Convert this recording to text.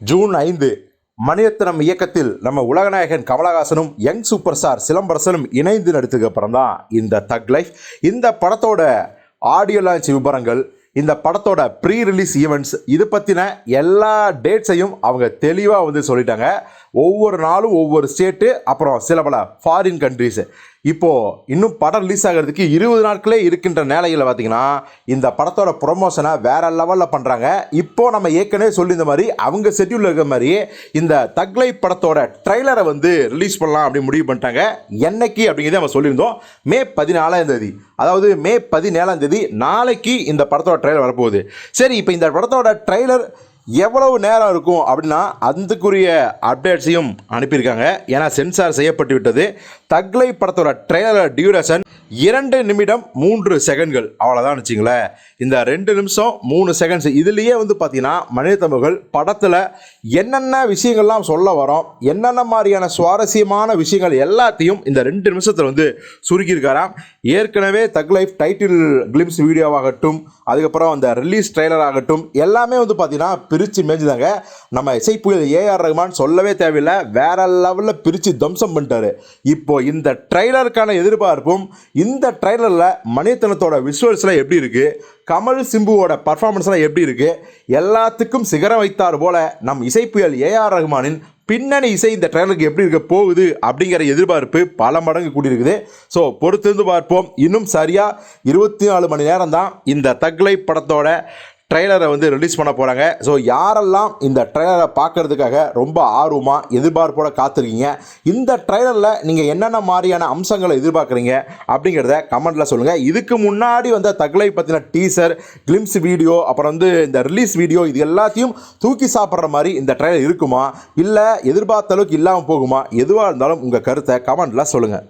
June ஐந்து மணிரத்னம் இயக்கத்தில் நம்ம உலகநாயகன் கமலஹாசனும் யங் சூப்பர் ஸ்டார் சிலம்பரசனும் இணைந்து நடித்ததுக்கு அப்புறம் தான் இந்த தக் லைஃப் இந்த படத்தோட ஆடியோ லான்ச் விவரங்கள் இந்த படத்தோட ப்ரீ ரிலீஸ் ஈவெண்ட்ஸ் இது பற்றின எல்லா டேட்ஸையும் அவங்க தெளிவாக வந்து சொல்லிட்டாங்க. ஒவ்வொரு நாளும் ஒவ்வொரு ஸ்டேட்டு அப்புறம் சில பல ஃபாரின் கண்ட்ரீஸு இப்போது இன்னும் படம் ரிலீஸ் ஆகிறதுக்கு இருபது நாட்களே இருக்கின்ற நிலையில் பார்த்தீங்கன்னா இந்த படத்தோட ப்ரொமோஷனை வேறு லெவலில் பண்ணுறாங்க இப்போ நம்ம ஏற்கனவே சொல்லியிருந்த மாதிரி அவங்க ஷெட்யூலில் இருக்கிற மாதிரி இந்த தக்லை படத்தோட ட்ரைலரை வந்து ரிலீஸ் பண்ணலாம் அப்படின்னு முடிவு பண்ணிட்டாங்க. என்னைக்கு அப்படிங்கிறத நம்ம சொல்லியிருந்தோம். மே பதினாலாம் தேதி. அதாவது மே பதினேழாம் தேதி நாளைக்கு இந்த படத்தோட ட்ரெய்லர் வரப்போகுது. சரி இப்போ இந்த படத்தோட ட்ரெய்லர் எவ்வளவு நேரம் இருக்கும் அப்படின்னா அதுக்குரிய அப்டேட்ஸையும் அனுப்பியிருக்காங்க. ஏன்னா சென்சார் செய்யப்பட்டு விட்டது. தக்லை படத்தோட ட்ரெய்லர் டியூரேஷன் இரண்டு நிமிடம் மூன்று செகண்ட்கள். அவ்வளோதான் வச்சுங்களேன். இந்த ரெண்டு நிமிஷம் மூணு செகண்ட்ஸ் இதுலேயே வந்து பார்த்தீங்கன்னா மனிதத்தமிழ்கள் படத்தில் என்னென்ன விஷயங்கள்லாம் சொல்ல வரோம் என்னென்ன மாதிரியான சுவாரஸ்யமான விஷயங்கள் எல்லாத்தையும் இந்த ரெண்டு நிமிஷத்தில் வந்து சுருக்கியிருக்காராம். ஏற்கனவே தக் லைஃப் டைட்டில் கிளிம்ஸ் வீடியோவாகட்டும் அதுக்கப்புறம் அந்த ரிலீஸ் ட்ரெய்லர் ஆகட்டும் எல்லாமே வந்து பார்த்தீங்கன்னா பிரித்து மேய்ஞ்சுதாங்க நம்ம இசை புயல் ஏஆர் ரஹ்மான் சொல்லவே தேவையில்லை வேற லெவலில் பிரித்து துவம்சம் பண்ணிட்டாரு. இப்போ இந்த ட்ரைலருக்கான எதிர்பார்ப்பும் இந்த ட்ரைலரில் மணித்தனத்தோட விஷுவல்ஸ்லாம் எப்படி இருக்குது கமல் சிம்புவோட பர்ஃபார்மன்ஸ்லாம் எப்படி இருக்குது எல்லாத்துக்கும் சிகரம் வைத்தார் போல நம் இசை புயல் ஏஆர் ரஹ்மானின் பின்னணி இசை இந்த ட்ரெயிலருக்கு எப்படி இருக்க போகுது அப்படிங்கிற எதிர்பார்ப்பு பல மடங்கு கூடியிருக்குது. ஸோ பொறுத்திருந்து பார்ப்போம். இன்னும் சரியாக இருபத்தி நாலு மணி நேரம் தான் இந்த தக்லை படத்தோட ட்ரெய்லரை வந்து ரிலீஸ் பண்ண போகிறாங்க ஸோ யாரெல்லாம் இந்த ட்ரெய்லரை பார்க்கறதுக்காக ரொம்ப ஆர்வமாக எதிர்பார்ப்போட காத்திருக்கீங்க இந்த ட்ரெய்லரில் நீங்கள் என்னென்ன மாதிரியான அம்சங்களை எதிர்பார்க்குறீங்க அப்படிங்கிறத கமெண்ட்டில் சொல்லுங்கள் இதுக்கு முன்னாடி வந்த தகலை பற்றின டீசர் கிளிம்ஸ் வீடியோ அப்புறம் வந்து இந்த ரிலீஸ் வீடியோ இது எல்லாத்தையும் தூக்கி சாப்பிட்ற மாதிரி இந்த ட்ரெய்லர் இருக்குமா? இல்லை எதிர்பார்த்த அளவுக்கு இல்லாமல் போகுமா? எதுவாக இருந்தாலும் உங்கள் கருத்தை கமெண்ட்டில் சொல்லுங்கள்